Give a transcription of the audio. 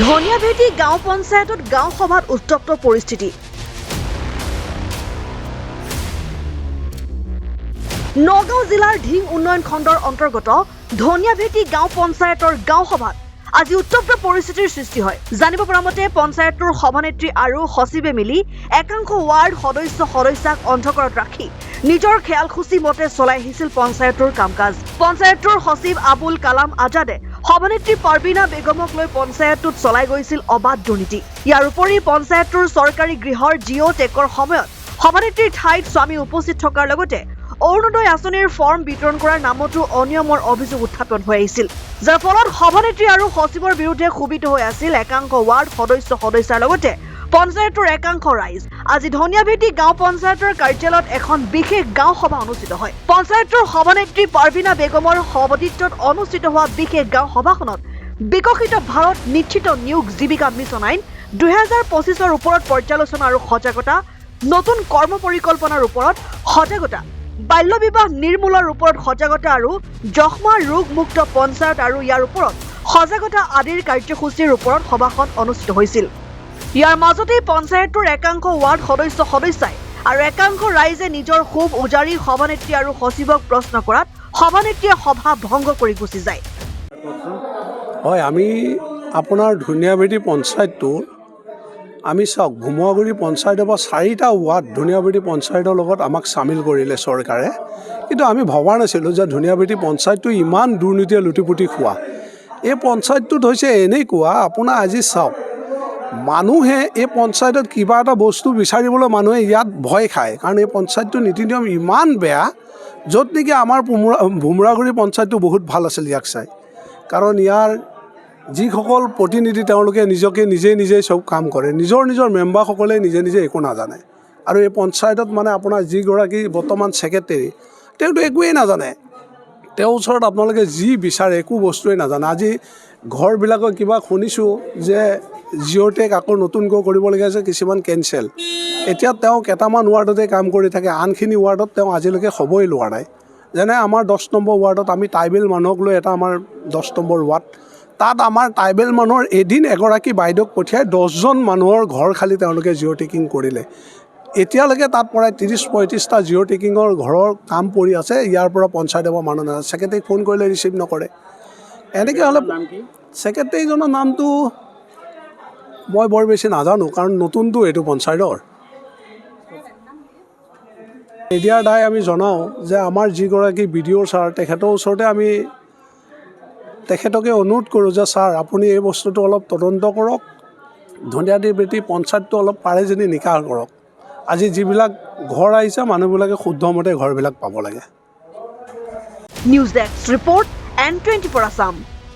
ধনিয়াভেটি গাঁও পঞ্চায়তত গাঁও সভাত উত্তপ্ত পৰিস্থিতি। নগাঁও জিলাৰ ঢিং উন্নয়ন খণ্ডৰ অন্তৰ্গত ধনিয়াভেটি গাঁও পঞ্চায়তৰ গাঁও সভাত আজি উত্তপ্ত পৰিস্থিতিৰ সৃষ্টি হয়। জানিব পৰা মতে পঞ্চায়তটোৰ সভানেত্ৰী আৰু সচিবে মিলি একাংশ ৱাৰ্ড সদস্য সদস্যাক অন্ধকাৰত ৰাখি নিজৰ খেয়ালসূচী মতে চলাই আহিছিল পঞ্চায়তৰ কাম কাজ পঞ্চায়তটোৰ সচিব আবুল কালাম আজাদে সভানেত্ৰী পাৰ্বিনা বেগমক লৈ পঞ্চায়তটোত চলাই গৈছিল অবাধ দুৰ্নীতি। ইয়াৰ উপৰি পঞ্চায়তটোৰ চৰকাৰী গৃহৰ জিঅ' টেকৰ সময়ত সভানেত্ৰীৰ ঠাইত স্বামী উপস্থিত থকাৰ লগতে অৰুণোদয় আঁচনিৰ ফৰ্ম বিতৰণ কৰাৰ নামতো অনিয়মৰ অভিযোগ উত্থাপন হৈ আহিছিল। যাৰ ফলত সভানেত্ৰী আৰু সচিবৰ বিৰুদ্ধে ক্ষোভিত হৈ আছিল একাংশ ৱাৰ্ড সদস্য সদস্যাৰ লগতে পঞ্চায়তৰ একাংশ ৰাইজ। আজি ধনিয়াভেটি গাঁও পঞ্চায়তৰ কাৰ্যালয়ত এখন বিশেষ গাঁও সভা অনুষ্ঠিত হয়। পঞ্চায়তৰ সভানেত্ৰী পাৰ্বিনা বেগমৰ সভাপতিত্বত অনুষ্ঠিত হোৱা বিশেষ গাঁও সভাখনত বিকশিত ভাৰত নিশ্চিত নিয়োগ জীৱিকা মিছন আইন দুহেজাৰ পঁচিছৰ ওপৰত পৰ্যালোচনা আৰু সজাগতা নতুন কৰ্ম পৰিকল্পনাৰ ওপৰত সজাগতা বাল্য বিবাহ নিৰ্মূলৰ ওপৰত সজাগতা আৰু যক্ষ্মা ৰোগমুক্ত পঞ্চায়ত আৰু ইয়াৰ ওপৰত সজাগতা আদিৰ কাৰ্যসূচীৰ ওপৰত সভাখন অনুষ্ঠিত হৈছিল। ইয়াৰ মাজতেই পঞ্চায়তটোৰ একাংশ ৱাৰ্ড সদস্য সদস্যাই আৰু একাংশ ৰাইজে নিজৰ ক্ষোভ উজাৰি সভানেত্ৰী আৰু সচিবক প্ৰশ্ন কৰাত সভানেত্ৰীয়ে সভা ভংগ কৰি গুচি যায়। হয় আমি আপোনাৰ ধুনীয়াবেদী পঞ্চায়তটোৰ আমি চাওক ভোমোৱাগুৰি পঞ্চায়তৰ পৰা চাৰিটা ৱাৰ্ড ধুনীয়াবেদী পঞ্চায়তৰ লগত আমাক চামিল কৰিলে চৰকাৰে। কিন্তু আমি ভবা নাছিলোঁ যে ধুনীয়াবেদী পঞ্চায়তটো ইমান দুৰ্নীতিয়ে লুটিপুতি খোৱা। এই পঞ্চায়তটোত হৈছে এনেকুৱা আপোনাৰ আজি চাওক মানুহে এই পঞ্চায়তত কিবা এটা বস্তু বিচাৰিবলৈ মানুহে ইয়াত ভয় খায়। কাৰণ এই পঞ্চায়তটোৰ নীতি নিয়ম ইমান বেয়া, য'ত নেকি আমাৰ ভোমোৰা ভোমোৰাগুৰি পঞ্চায়তটো বহুত ভালো আছিল ইয়াক চাই। কাৰণ ইয়াৰ যিসকল প্ৰতিনিধি তেওঁলোকে নিজকে নিজে নিজেই চব কাম কৰে। নিজৰ নিজৰ মেম্বাৰসকলে নিজে নিজে একো নাজানে। আৰু এই পঞ্চায়তত মানে আপোনাৰ যিগৰাকী বৰ্তমান ছেক্ৰেটেৰী, তেওঁতো একোৱেই নাজানে। তেওঁৰ ওচৰত আপোনালোকে যি বিচাৰে একো বস্তুৱেই নাজানে। আজি ঘৰবিলাকৰ কিবা শুনিছোঁ যে জিঅ' টেক আকৌ নতুনকৈ কৰিবলগীয়া আছে কিছুমান কেঞ্চেল এতিয়া তেওঁ কেইটামান ৱাৰ্ডতে কাম কৰি থাকে আনখিনি ৱাৰ্ডত তেওঁ আজিলৈকে খবৰেই লোৱা নাই। যেনে আমাৰ দহ নম্বৰ ৱাৰ্ডত আমি ট্ৰাইবেল মানুহক লৈ এটা আমাৰ দহ নম্বৰ ৱাৰ্ড। তাত আমাৰ ট্ৰাইবেল মানুহৰ এদিন এগৰাকী বাইদেউক পঠিয়াই দহজন মানুহৰ ঘৰ খালি তেওঁলোকে জিঅ' টেকিং কৰিলে। এতিয়ালৈকে তাত প্ৰায় ত্ৰিছ পঁয়ত্ৰিছটা জিঅ' টেকিঙৰ ঘৰৰ কাম পৰি আছে ইয়াৰ পৰা পঞ্চায়তৰ পৰা মানুহ নাযায়। ছেক্ৰেটেৰীক ফোন কৰিলে ৰিচিভ নকৰে। এনেকৈ হ'লে ছেক্ৰেটেৰীজনৰ নামটো মই বৰ বেছি নাজানো কাৰণ নতুনটো এইটো পঞ্চায়তৰ। এডিয়াৰ দাই আমি জনাওঁ যে আমাৰ যিগৰাকী বি ডি অ' ছাৰ তেখেতৰ ওচৰতে আমি তেখেতকে অনুৰোধ কৰোঁ যে ছাৰ আপুনি এই বস্তুটো অলপ তদন্ত কৰক। ধনিয়াদি বেটি পঞ্চায়তটো অলপ পাৰে যদি নিকাহ কৰক। আজি যিবিলাক ঘৰ আহিছে মানুহবিলাকে শুদ্ধমতে ঘৰবিলাক পাব লাগে। News desk report N twenty four Assam